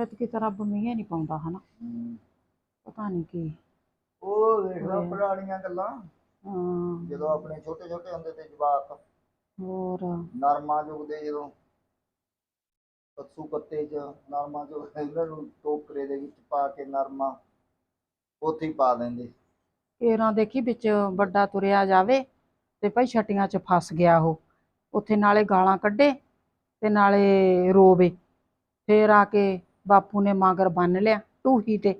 ਐਤਕੀ ਤਾਂ ਰੱਬ ਮੀਂਹ ਨਹੀਂ ਪਾਉਂਦਾ ਹਨਾ। ਪਤਾ ਨਹੀਂ ਕੀ। ਉਹ ਦੇਖ ਲਾ। ਪੁਰਾਣੀਆਂ ਗੱਲਾਂ। ਹਾਂ। ਜਦੋਂ ਆਪਣੇ ਛੋਟੇ ਛੋਟੇ ਹੁੰਦੇ ਤੇ ਜਵਾਕ। ਹੋਰ। ਨਰਮਾ ਜੁਗਦੇ ਜਦੋਂ ਪੱਸੂ ਪੱਤੇ ਚ ਨਰਮਾ ਜੋ ਇਹਨਾਂ ਨੂੰ ਟੋਕਰੇ ਦੇ ਵਿੱਚ ਪਾ ਕੇ ਨਰਮਾ ਉੱਥੇ ਹੀ ਪਾ ਦਿੰਦੇ। ਕੇਰਾਂ ਦੇਖੀ ਵਿੱਚ ਵੱਡਾ ਤੁਰਿਆ ਜਾਵੇ ਤੇ ਭਾਈ ਛਟੀਆਂ 'ਚ ਫਸ ਗਿਆ ਉਹ। ਉੱਥੇ ਨਾਲੇ ਗਾਲਾਂ ਕੱਢੇ ਤੇ ਨਾਲੇ ਰੋਵੇ ਫੇਰ ਆ ਕੇ ਬਾਪੂ ਨੇ ਮਾਂਗਰ ਬੰਨ ਲਿਆ ਢੂਹੀ ਤੇ।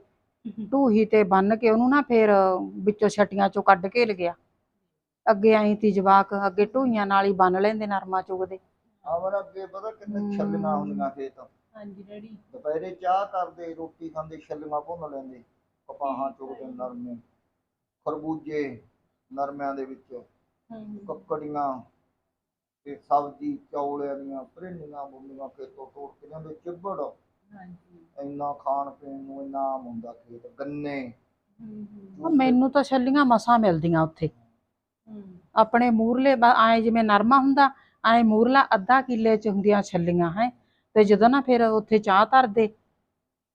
ਢੂਹੀ ਤੇ ਬੰਨ ਕੇ ਉਹਨੂੰ ਨਾ ਫੇਰ ਵਿੱਚੋਂ ਛਟੀਆਂ 'ਚੋਂ ਕੱਢ ਕੇ ਲਗਿਆ ਅੱਗੇ ਆਈ ਤੀ ਜਵਾਕ ਅੱਗੇ ਢੂਈਆਂ ਨਾਲ ਹੀ ਬੰਨ ਲੈਂਦੇ ਨਰਮਾ ਚੁਗਦੇ ਆਵਰ ਅੱਗੇ ਪਤਾ ਕਿੰਨੇ। ਛੱਲੀਆਂ ਹੁੰਦੀਆਂ ਖੇਤ। ਹਾਂਜੀ ਡੈਡੀ। ਦੁਪਹਿਰੇ ਚਾਹ ਕਰਦੇ ਰੋਟੀ ਖਾਂਦੇ ਛੱਲੀਆਂ ਭੁੰਨ ਲੈਂਦੇ। ਕਪਾਹਾਂ ਚੁਗਦੇ ਨਰਮੇ ਖਰਬੂਜੇ ਨਰਮਿਆਂ ਦੇ ਵਿੱਚ। ਕੱਕੜੀਆਂ ਤੇ ਸਬਜ਼ੀ ਚੌਲਿਆਂ ਦੀਆਂ ਭਰਿੰਡੀਆਂ ਬੁੰਡੀਆਂ ਖੇਤੋਂ ਤੋੜ ਕੇ ਲਿਆਂਦੇ ਚਿੱਬੜ। ਹਾਂਜੀ। ਇੰਨਾ ਖਾਣ ਪੀਣ ਨੂੰ ਇੰਨਾ ਆਮ ਹੁੰਦਾ ਖੇਤ ਗੰਨੇ। ਉਹ ਮੈਨੂੰ ਤਾਂ ਛੱਲੀਆਂ ਮਸਾਂ ਮਿਲਦੀਆਂ ਉੱਥੇ। ਹੂੰ। ਆਪਣੇ ਮੂਰਲੇ ਐ ਜਿਵੇਂ ਨਰਮਾ ਹੁੰਦਾ ਐ ਮੂਰਲਾ ਅੱਧਾ ਕਿੱਲੇ ਚ ਹੁੰਦੀਆਂ ਛੱਲੀਆਂ ਹੈ। ਤੇ ਜਦੋਂ ਨਾ ਫਿਰ ਉੱਥੇ ਚਾਹ ਧਰਦੇ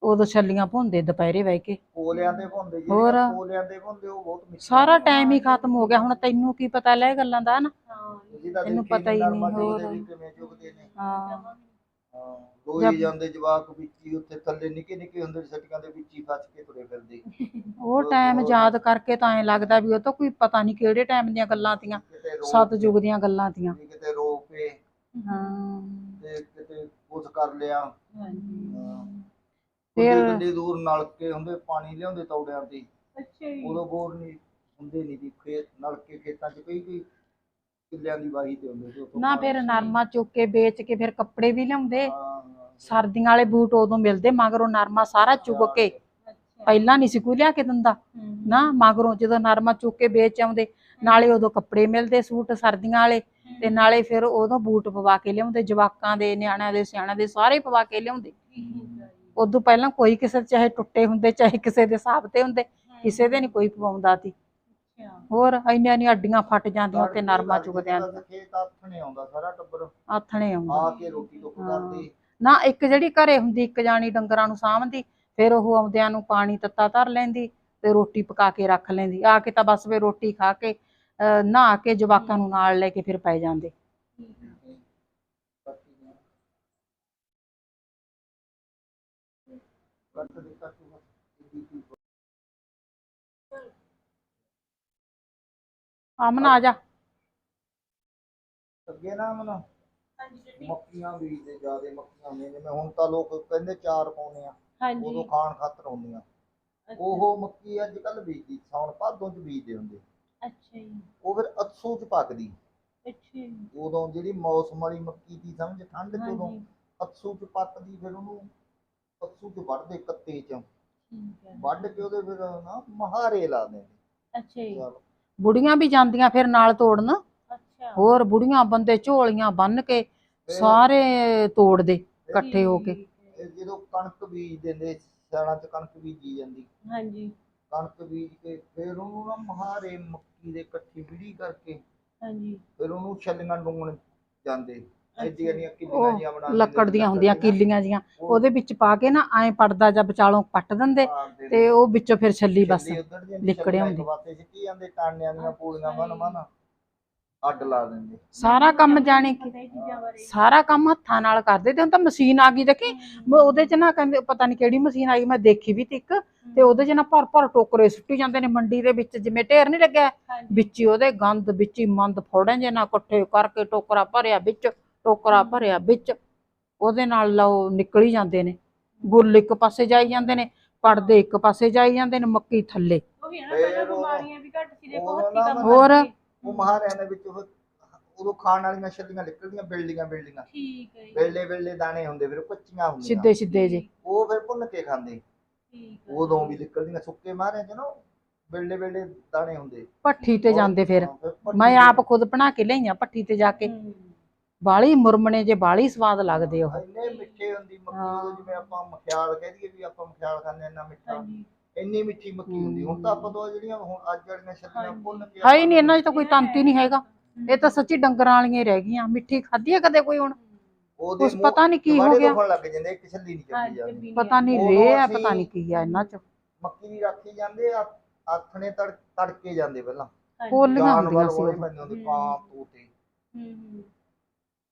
ਉਦੋਂ ਛੱਲੀਆਂ ਭੁੰਦੇ ਦੁਪਹਿਰੇ ਬਹਿ ਕੇ। ਕੋਲਿਆਂ ਦੇ ਭੁੰਦੇ ਹੋਰ? ਜਿਹੜੇ ਕੋਲਿਆਂ ਦੇ ਭੁੰਦੇ ਉਹ ਬਹੁਤ ਮਿੱਠੇ ਸਾਰਾ। ਟਾਈਮ ਹੀ ਖਤਮ ਹੋ ਗਿਆ ਹੁਣ ਤੈਨੂੰ ਕੀ ਪਤਾ ਲੈ ਗੱਲਾਂ ਦਾ ਨਾ? ਹਾਂ ਪਤਾ ਹੀ ਨਹੀਂ, ਹੋਰ। ਚੁਗਦੇ ਵੀ ਕਿਵੇਂ ਚੁਗਦੇ ਨੇ। ਹਾਂ। ਰੋਈ ਜਾਂਦੇ ਜਵਾਕ ਵਿੱਚ ਹੀ ਉੱਥੇ ਥੱਲੇ ਨਿੱਕੇ ਨਿੱਕੇ ਹੁੰਦੇ ਸਟੀਆਂ ਦੇ ਵਿੱਚ ਹੀ ਫਸ ਕੇ ਤੁਰੇ ਫਿਰਦੇ ਉਹ ਟਾਈਮ ਯਾਦ ਕਰਕੇ ਤਾਂ ਐ ਲੱਗਦਾ ਵੀ ਉਹ ਤਾਂ ਕੋਈ ਪਤਾ ਨਹੀਂ ਕਿਹੜੇ ਟਾਈਮ ਦੀਆਂ ਗੱਲਾਂ ਤੀਆਂ ਰੋ ਸਤਜੁਗ ਦੀਆਂ ਗੱਲਾਂ ਤੀਆਂ। ਕਿਤੇ ਰੋ ਕੇ ਹਾਂ। ਤੇ ਕਿਤੇ ਕੁਝ ਕਰ ਲਿਆ। ਹਾਂਜੀ। ਹਾਂ। ਫਿਰ- ਕਿੰਨੀ ਦੂਰ ਨਲਕੇ ਹੁੰਦੇ ਪਾਣੀ ਲਿਆਉਂਦੇ ਤੌੜਿਆਂ ਤੇ। ਅੱਛਾ ਜੀ। ਉਦੋਂ ਬੋਰ ਨਹੀਂ ਹੁੰਦੇ ਨਹੀਂ ਦੀ ਖੇਤ ਨਲਕੇ ਖੇਤਾਂ 'ਚ ਕਈ ਕਈ ਕਿੱਲਿਆਂ ਦੀ ਵਾਹੀ ਤੇ ਹੁੰਦੇ ਸੀ ਨਾ ਫਿਰ ਨਰਮਾ ਚੁੱਕ ਕੇ ਵੇਚ ਕੇ ਫਿਰ ਕੱਪੜੇ ਵੀ ਲਿਆਉਂਦੇ। ਸਰਦੀਆਂ ਵਾਲੇ ਬੂਟ ਉਦੋਂ ਮਿਲਦੇ ਮਗਰੋਂ ਨਰਮਾ ਸਾਰਾ ਚੁੱਕ ਕੇ। ਪਹਿਲਾਂ ਨਹੀਂ ਸੀ ਕੋਈ ਲਿਆ ਕੇ ਦਿੰਦਾ। ਨਾ ਮਗਰੋਂ ਜਦੋਂ ਨਰਮਾ ਚੁੱਕ ਕੇ ਵੇਚ ਆਉਂਦੇ ਨਾਲੇ ਉਦੋਂ ਕੱਪੜੇ ਮਿਲਦੇ ਸੂਟ ਸਰਦੀਆਂ ਵਾਲੇ। ਤੇ ਨਾਲੇ ਫਿਰ ਉਦੋਂ ਬੂਟ ਪਵਾ ਕੇ ਲਿਆਉਂਦੇ ਜਵਾਕਾਂ ਦੇ ਨਿਆਣਿਆਂ ਦੇ ਸਿਆਣਿਆਂ ਦੇ ਸਾਰੇ ਪਵਾ ਕੇ ਲਿਆਉਂਦੇ। ਉਦੋਂ ਪਹਿਲਾਂ ਕੋਈ ਕਿਸੇ ਚਾਹੇ ਟੁੱਟੇ ਹੁੰਦੇ ਚਾਹੇ ਕਿਸੇ ਦੇ ਹਿਸਾਬ ਤੇ ਹੁੰਦੇ ਕਿਸੇ ਦੇ ਨਹੀਂ ਕੋਈ ਪਵਾਉਂਦਾ ਸੀ। ਹੋਰ ਇੰਨੀਆਂ ਨਹੀਂ ਅੱਡੀਆਂ ਫਟ ਜਾਂਦੀਆਂ ਤੜਕੇ ਨਰਮਾ ਚੁਗਦਿਆਂ ਖੇਤ ਆਥਣੇ ਆਉਂਦਾ ਸਾਰਾ ਟੱਬਰ। ਆਥਣੇ ਆਉਂਦਾ। ਆ ਕੇ ਰੋਟੀ ਟੁੱਕ ਹਾਂ। ਕਰਦੇ। ਨਾ ਇੱਕ ਜਿਹੜੀ ਘਰੇ ਹੁੰਦੀ ਇੱਕ ਜਾਣੀ ਡੰਗਰਾਂ ਨੂੰ ਸਾਂਭਦੀ ਫਿਰ ਉਹ ਆਉਂਦਿਆਂ ਨੂੰ ਪਾਣੀ ਤੱਤਾ ਧਰ ਲੈਂਦੀ ਤੇ ਰੋਟੀ ਪਕਾ ਕੇ ਰੱਖ ਲੈਂਦੀ। ਆ ਕੇ ਤਾਂ ਬਸ ਫਿਰ ਰੋਟੀ ਖਾ ਕੇ ਅਹ, ਨਹਾ ਕੇ ਜਵਾਕਾਂ ਨੂੰ ਨਾਲ ਲੈ ਕੇ ਫਿਰ ਪੈ ਜਾਂਦੇ। ਕੱਟ ਦੇ ਕੱਟ ਅਮਨ ਆ ਜਾ। ਅੱਗੇ ਨਾ ਮਨ ਮੱਕੀਆਂ ਬੀਜਦੇ ਜਿਆਦੇ ਮੱਕੀਆਂ ਹੁੰਦੀਆਂ ਜਿਵੇਂ ਹੁਣ ਤਾਂ ਲੋਕ ਕਹਿੰਦੇ ਚਾਰ ਪਾਉਣੇ ਆ ਹਾਂਜੀ। ਉਦੋਂ ਖਾਣ ਖਾਤਰ ਹੁੰਦੀਆਂ ਉਹ ਮੱਕੀ ਅੱਜ ਕੱਲ ਬੀਜਦੀ ਸਾਉਣ ਭਾਦੋਂ ਚ ਬੀਜਦੇ ਹੁੰਦੇ। ਅੱਛਾ ਜੀ। ਉਹ ਫਿਰ ਅਤਸੂ ਚ ਪੱਕਦੀ। ਅੱਛਾ ਜੀ। ਉਦੋਂ ਜਿਹੜੀ ਮੌਸਮ ਵਾਲੀ ਮੱਕੀ ਦੀ ਸਮਝ? ਠੰਡ ਚ ਉਦੋਂ ਹਾਂਜੀ। ਅਤਸੂ ਚ ਪੱਕਦੀ ਫਿਰ ਉਹਨੂੰ ਅਤਸੂ ਚ ਵੱਢਦੇ ਕੱਤੇ ਚ। ਠੀਕ ਹੈ। ਵੱਢ ਕੇ ਉਹਦੇ ਫਿਰ ਨਾ ਮਹਾਰੇ ਲਾ ਦਿੰਦੇ। ਅੱਛਾ ਜੀ। ਚਲ। ਬੁੜੀਆਂ ਵੀ ਜਾਂਦੀਆਂ ਫਿਰ ਨਾਲ ਤੋੜਨ। ਅੱਛਾ। ਹੋਰ ਬੁੜੀਆਂ ਬੰਦੇ ਝੋਲੀਆਂ ਬੰਨ ਕੇ ਸਾਰੇ ਤੋੜਦੇ ਇਕੱਠੇ ਹੋ ਕੇ। ਇਹ ਜਦੋਂ ਕਣਕ ਬੀਜ ਦਿੰਦੇ ਸਿਆਲਾਂ ਚ ਕਣਕ ਬੀਜੀ ਜਾਂਦੀ। ਹਾਂਜੀ। ਕਣਕ ਬੀਜ ਕੇ ਫਿਰ ਉਹਨੂੰ ਨਾ ਮਹਾਰੇ ਮੱਕੀ ਦੇ ਇਕੱਠੀ ਵਿੜੀ ਕਰਕੇ ਹਾਂਜੀ। ਫਿਰ ਉਹਨੂੰ ਛੱਲੀਆਂ ਡੂਣ ਜਾਂਦੇ। ਐਡੀਆਂ ਦੀਆਂ ਉਹ ਕਿੱਲੀਆਂ ਜੀਆਂ ਬਣਾ ਲੱਕੜ ਦੀਆਂ ਹੁੰਦੀਆਂ ਕੀਲੀਆਂ ਜੀਆਂ ਉਹਦੇ ਵਿੱਚ ਪਾ ਕੇ ਨਾ ਐਂ ਪੜਦਾ ਜਾਂ ਵਿਚਾਲੋਂ ਪੱਟ ਦਿੰਦੇ ਤੇ ਉਹ ਵਿੱਚੋਂ ਫਿਰ ਛੱਲੀ ਬਸ ਲਿਕੜਿਆ ਹੁੰਦੀ। ਬਾਤੇ ਸਿੱਟੀ ਜਾਂਦੇ ਟਾਣਿਆਂ ਦੀਆਂ ਪੂਲੀਆਂ ਬਨ ਬਨ ਅੱਡ ਲਾ ਦਿੰਦੇ। ਸਾਰਾ ਕੰਮ ਜਾਣੇ ਕਿ? ਸਾਰਾ ਕੰਮ ਹੱਥਾਂ ਨਾਲ ਕਰਦੇ ਤੇ ਹੁਣ ਤਾਂ ਮਸ਼ੀਨ ਆ ਗਈ ਦੇਖੀ। ਉਹਦੇ ਚ ਨਾ ਕਹਿੰਦੇ ਪਤਾ ਨਹੀਂ ਕਿਹੜੀ ਮਸ਼ੀਨ ਆਈ ਮੈਂ ਦੇਖੀ ਵੀ ਤਿੱਕ ਤੇ ਉਹਦੇ ਚ ਨਾ ਭਰ ਭਰ ਟੋਕਰੇ ਸੁੱਟੀ ਜਾਂਦੇ ਨੇ ਮੰਡੀ ਦੇ ਵਿੱਚ ਜਿਵੇਂ ਢੇਰ ਨਹੀਂ ਲੱਗਿਆ। ਵਿੱਚ ਉਹਦੇ ਗੰਦ ਵਿੱਚ ਹੀ ਮੰਦ ਫੋੜਾਂ ਜੇ ਨਾ ਇਕੱਠੇ ਕਰਕੇ ਟੋਕਰਾ ਭਰਿਆ ਵਿੱਚ। ਟੋਕਰਾ ਭਰਿਆ ਵਿੱਚ ਉਹਦੇ ਨਾਲ ਲਓ ਨਿਕਲ ਜਾਂਦੇ ਨੇ। ਗੁੱਲ ਇੱਕ ਪਾਸੇ ਜਾਈ ਜਾਂਦੇ ਨੇ ਪੜਦੇ ਇੱਕ ਪਾਸੇ ਜਾਈ ਜਾਂਦੇ ਨੇ ਮੱਕੀ ਥੱਲੇ। ਉਹ ਹੈ ਨਾ ਪਹਿਲਾਂ ਬਿਮਾਰੀਆਂ ਵੀ ਘੱਟ ਸੀ ਦੇਖੋ ਉਹ ਕੰਮ ਹੋਰ? ਉਹ ਮਹਾਰਿਆਂ ਦੇ ਵਿੱਚ ਉਹ ਉਦੋਂ ਖਾਣ ਵਾਲੀਆਂ ਛੱਲੀਆਂ ਨਿਕਲਦੀਆਂ ਬਿਲਡੀਆਂ ਬਿਲਡੀਆਂ ਠੀਕ ਹੈ ਬਿਲਡੇ ਬਿਲਡੇ ਦਾਣੇ ਹੁੰਦੇ ਫਿਰ ਕੱਚੀਆਂ ਹੁੰਦੀਆਂ। ਸਿੱਧੇ ਸਿੱਧੇ ਜੇ। ਉਹ ਫਿਰ ਭੁੰਨ ਕੇ ਖਾਂਦੇ। ਠੀਕ ਹੈ। ਉਦੋਂ ਵੀ ਨਿਕਲਦੀਆਂ ਸੁੱਕੇ ਮਾਰਿਆਂ ਚ ਨਾ ਬਿਲਡੇ ਬਿਲਡੇ ਦਾਣੇ ਹੁੰਦੇ। ਭੱਠੀ ਤੇ ਜਾਂਦੇ ਫਿਰ। ਮੈਂ ਆਪ ਖੁਦ ਬਣਾ ਕੇ ਲਈਆਂ ਭੱਠੀ ਤੇ ਜਾ ਕੇ। ਬਾਲੀ ਮੁਰਮਣੇ ਜੇ ਬਾਲੀ ਸਵਾਦ ਲੱਗਦੇ ਉਹ। ਇੰਨੇ ਮਿੱਠੇ ਹੁੰਦੀ ਮੱਕੀ ਹਾਂ। ਉਦੋਂ ਜਿਵੇਂ ਆਪਾਂ ਮਖਿਆਲ ਕਹਿ ਦਈਏ ਵੀ ਆਪਾਂ ਮਖਿਆਲ ਖਾਂਦੇ ਇੰਨਾ ਮਿੱਠਾ। ਹਾਂਜੀ। ਇੰਨੀ ਮਿੱਠੀ ਮੱਕੀ ਹੁੰਦੀ। ਹੁਣ ਤਾਂ ਆਪਾਂ ਤੋਂ ਜਿਹੜੀਆਂ ਹੁਣ ਅੱਜ ਵਾਲੀਆਂ ਛੱਲੀਆਂ ਹਾਂਜੀ। ਭੁੰਨ ਕੇ ਹੈ ਹੀ ਨਹੀਂ ਇਹਨਾਂ 'ਚ ਤਾਂ ਕੋਈ ਤੰਤ ਹੀ ਨਹੀਂ ਹੈਗਾ। ਇਹ ਤਾਂ ਸੱਚੀ ਡੰਗਰਾਂ ਵਾਲੀਆਂ ਹੀ ਰਹਿ ਗਈਆਂ। ਮਿੱਠੀ ਖਾਧੀ ਹੈ ਕਦੇ ਕੋਈ ਹੁਣ? ਉਹਦੇ ਪਤਾ ਨਹੀਂ ਕੀ ਹੋ ਗਿਆ। ਦੁਖਣ ਲੱਗ ਜਾਂਦੇ ਇੱਕ ਛੱਲੀ ਨਹੀਂ ਹਾਂ ਚੱਲੀ ਜਾਂਦੀ। ਪਤਾ ਨਹੀਂ ਰੇ ਆ ਪਤਾ ਨਹੀਂ ਕੀ ਆ ਇਹਨਾਂ ਚ। ਮੱਕੀ ਦੀ ਰਾਖੀ ਜਾਂਦੇ ਆ ਆਥਣੇ ਤੜ ਤੜਕੇ ਜਾਂਦੇ ਪਹਿਲਾਂ। ਪੋਲੀਆਂ ਜਾਨਵਰ ਹੁੰਦੀਆਂ ਸੀ ਹੁੰਦੇ ਹੂੰ।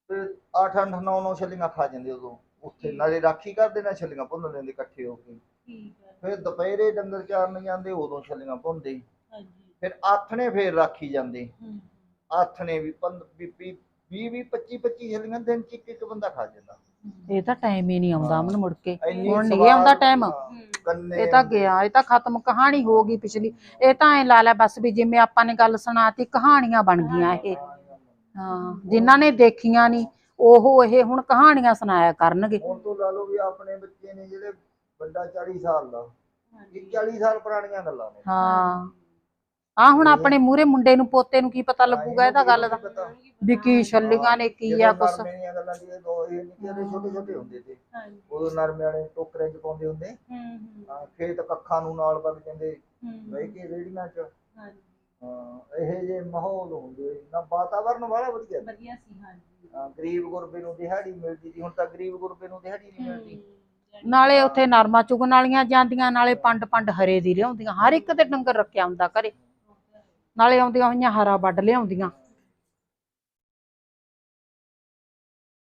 ਤੇ 8 8 9 9 ਛੱਲੀਆਂ ਖਾ ਜਾਂਦੇ ਉਦੋਂ। ਉੱਥੇ ਨਾਲੇ ਰਾਖੀ ਕਰਦੇ ਨਾਲ ਛੱਲੀਆਂ ਭੁੰਨ ਲੈਂਦੇ ਇਕੱਠੇ ਹੋ ਕੇ। ਫਿਰ ਦੁਪਹਿਰੇ ਡੰਗਰ ਚਾਰਨ ਜਾਂਦੇ ਉਦੋਂ ਛੱਲੀਆਂ ਭੁੰਨਦੇ। ਫਿਰ ਆਥਣੇ ਫੇਰ ਰਾਖੀ ਜਾਂਦੇ। ਆਥਣੇ ਵੀ 20 20 25 25 ਛੱਲੀਆਂ ਦਿਨ ਚ ਇੱਕ ਇੱਕ ਬੰਦਾ ਖਾ ਜਾਂਦਾ। ਇਹ ਤਾਂ ਟਾਈਮ ਹੀ ਨਹੀਂ ਆਉਂਦਾ ਅਮਨ ਮੁੜ ਕੇ। ਇੰਨੀ ਹੁਣ ਨਹੀਂ ਆਉਂਦਾ ਟਾਈਮ। ਇਹ ਤਾਂ ਗਿਆ ਇਹ ਤਾਂ ਖਤਮ ਕਹਾਣੀ ਹੋ ਗਈ ਪਿਛਲੀ। ਇਹ ਤਾਂ ਐ ਲਾ ਲੈ ਬਸ ਵੀ ਜਿਵੇਂ ਆਪਾਂ ਨੇ ਗੱਲ ਸੁਣਾਤੀ ਕਹਾਣੀਆਂ ਬਣ ਗਈਆਂ ਇਹ। ਹਾਂ ਜਿਨ੍ਹਾਂ ਨੇ ਦੇਖੀਆਂ ਨਹੀਂ ਉਹ ਇਹ ਹੁਣ ਕਹਾਣੀਆਂ ਸੁਣਾਇਆ ਕਰਨਗੇ। ਹੁਣ ਤੋਂ ਲਾ ਲਓ ਵੀ ਆਪਣੇ ਬੱਚੇ ਨੇ ਜਿਹੜੇ ਵੱਡਾ 40 ਸਾਲ ਦਾ ਇਹ 40 ਸਾਲ ਪੁਰਾਣੀਆਂ ਗੱਲਾਂ ਨੇ। ਹਾਂ। ਆ ਹੁਣ ਆਪਣੇ ਮੂਹਰੇ ਮੁੰਡੇ ਨੂੰ ਪੋਤੇ ਨੂੰ ਕੀ ਪਤਾ ਲੱਗੂਗਾ ਇਹਦਾ ਗੱਲ ਦਾ। ਵੀ ਕੀ ਛੱਲੀਆਂ ਨੇ ਕੀ ਆ ਕੁਛ। ਨਰਮੇ ਦੀਆਂ ਗੱਲਾਂ ਦੀ ਦੋ ਇਹ ਨਿੱਕੇ ਜਿਹੇ ਛੋਟੇ ਛੋਟੇ ਹੁੰਦੇ ਤੇ ਉਦੋਂ ਨਰਮੇ ਵਾਲੇ ਟੋਕਰੇ 'ਚ ਪਾਉਂਦੇ ਹੁੰਦੇ। ਹਾਂ, ਖੇਤ ਕੱਖਾਂ ਨੂੰ ਨਾਲ ਵਗ ਜਾਂਦੇ ਬਹਿ ਕੇ ਰੇੜੀਆਂ 'ਚ। ਹਾਂ ਇਹ ਜੇ ਮਾਹੌਲ ਹੁੰਦੇ ਨਾ ਵਾਤਾਵਰਨ ਵਾਲਾ ਵਧੀਆ ਸੀ। ਵਧੀਆ ਸੀ ਹਾਂਜੀ। ਹਾਂ, ਗਰੀਬ ਗੁਰਬੇ ਨੂੰ ਦਿਹਾੜੀ ਮਿਲਦੀ ਸੀ। ਹੁਣ ਤਾਂ ਗਰੀਬ ਗੁਰਬੇ ਨੂੰ ਦਿਹਾੜੀ ਨਹੀਂ ਮਿਲਦੀ। ਨਾਲੇ ਉੱਥੇ ਨਰਮਾ ਚੁਗਣ ਵਾਲੀਆਂ ਜਾਂਦੀਆਂ ਨਾਲੇ ਪੰਡ ਪੰਡ ਹਰੇ ਦੀ ਲਿਆਉਂਦੀਆਂ। ਹਰ ਇੱਕ ਤੇ ਡੰਗਰ ਰੱਖਿਆ ਹੁੰਦਾ ਘਰੇ। ਨਾਲੇ ਆਉਂਦੀਆਂ ਹੋਈਆਂ ਹਰਾ ਵੱਢ ਲਿਆਉਂਦੀਆਂ।